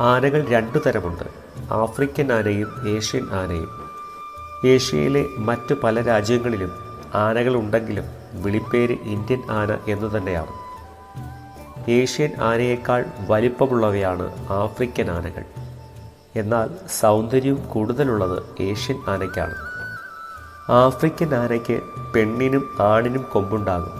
ആനകൾ രണ്ടു തരമുണ്ട്. ആഫ്രിക്കൻ ആനയും ഏഷ്യൻ ആനയും. ഏഷ്യയിലെ മറ്റു പല രാജ്യങ്ങളിലും ആനകൾ ഉണ്ടെങ്കിലും വിളിപ്പേര് ഇന്ത്യൻ ആന എന്നു തന്നെയാണ്. ഏഷ്യൻ ആനയേക്കാൾ വലിപ്പമുള്ളവയാണ് ആഫ്രിക്കൻ ആനകൾ. എന്നാൽ സൗന്ദര്യം കൂടുതലുള്ളത് ഏഷ്യൻ ആനയ്ക്കാണ്. ആഫ്രിക്കൻ ആനയ്ക്ക് പെണ്ണിനും ആണിനും കൊമ്പുണ്ടാകും.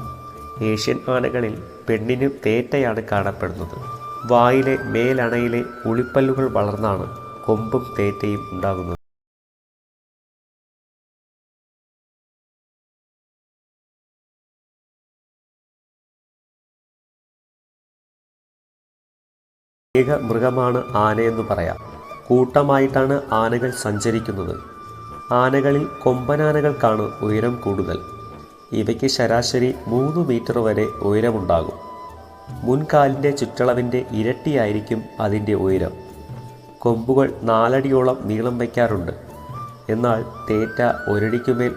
ഏഷ്യൻ ആനകളിൽ പെണ്ണിനും തേറ്റയാണ് കാണപ്പെടുന്നത്. വായിലെ മേലണയിലെ ഉളിപ്പല്ലുകൾ വളർന്നാണ് കൊമ്പും തേറ്റയും ഉണ്ടാകുന്നത്. ഏക മൃഗമാണ് ആനയെന്ന് പറയാം. കൂട്ടമായിട്ടാണ് ആനകൾ സഞ്ചരിക്കുന്നത്. ആനകളിൽ കൊമ്പനാനകൾക്കാണ് ഉയരം കൂടുതൽ. ഇവയ്ക്ക് ശരാശരി മൂന്ന് മീറ്റർ വരെ ഉയരമുണ്ടാകും. മുൻകാലിന്റെ ചുറ്റളവിന്റെ ഇരട്ടിയായിരിക്കും അതിന്റെ ഉയരം. കൊമ്പുകൾ നാലടിയോളം നീളം വയ്ക്കാറുണ്ട്. എന്നാൽ തേറ്റ ഒരടിക്കുമേൽ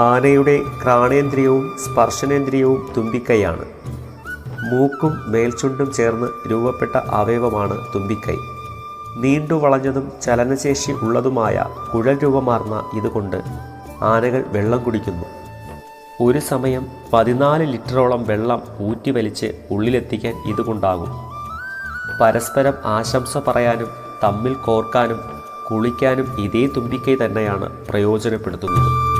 ആനയുടെ ക്രാണേന്ദ്രിയവും സ്പർശനേന്ദ്രിയവും തുമ്പിക്കൈയാണ്. മൂക്കും മേൽച്ചുണ്ടും ചേർന്ന് രൂപപ്പെട്ട അവയവമാണ് തുമ്പിക്കൈ. നീണ്ടു വളഞ്ഞതും ചലനശേഷി ഉള്ളതുമായ കുഴൽ രൂപമാർന്ന ഇതുകൊണ്ട് ആനകൾ വെള്ളം കുടിക്കുന്നു. ഒരു സമയം പതിനാല് ലിറ്ററോളം വെള്ളം ഊറ്റിവലിച്ച് ഉള്ളിലെത്തിക്കാൻ ഇതുകൊണ്ടാകും. പരസ്പരം ആശംസ പറയാനും തമ്മിൽ കോർക്കാനും കുളിക്കാനും ഇതേ തുമ്പിക്കൈ തന്നെയാണ് പ്രയോജനപ്പെടുത്തുന്നത്.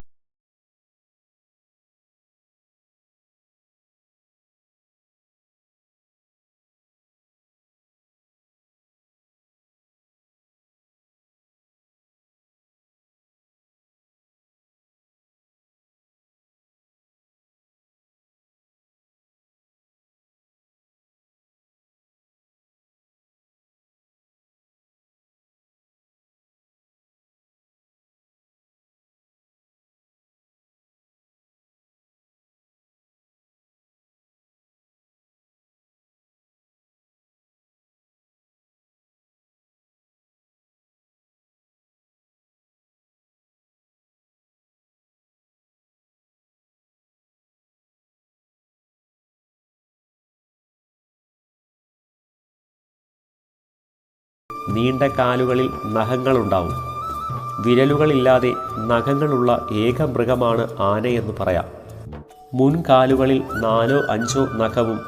നീണ്ട കാലുകളിൽ നഖങ്ങളുണ്ടാവും. വിരലുകളില്ലാതെ നഖങ്ങളുള്ള ഏക മൃഗമാണ് ആനയെന്ന് പറയാം. മുൻകാലുകളിൽ നാലോ അഞ്ചോ നഖവും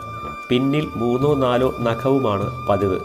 പിന്നിൽ മൂന്നോ നാലോ നഖവുമാണ് പതിവ്.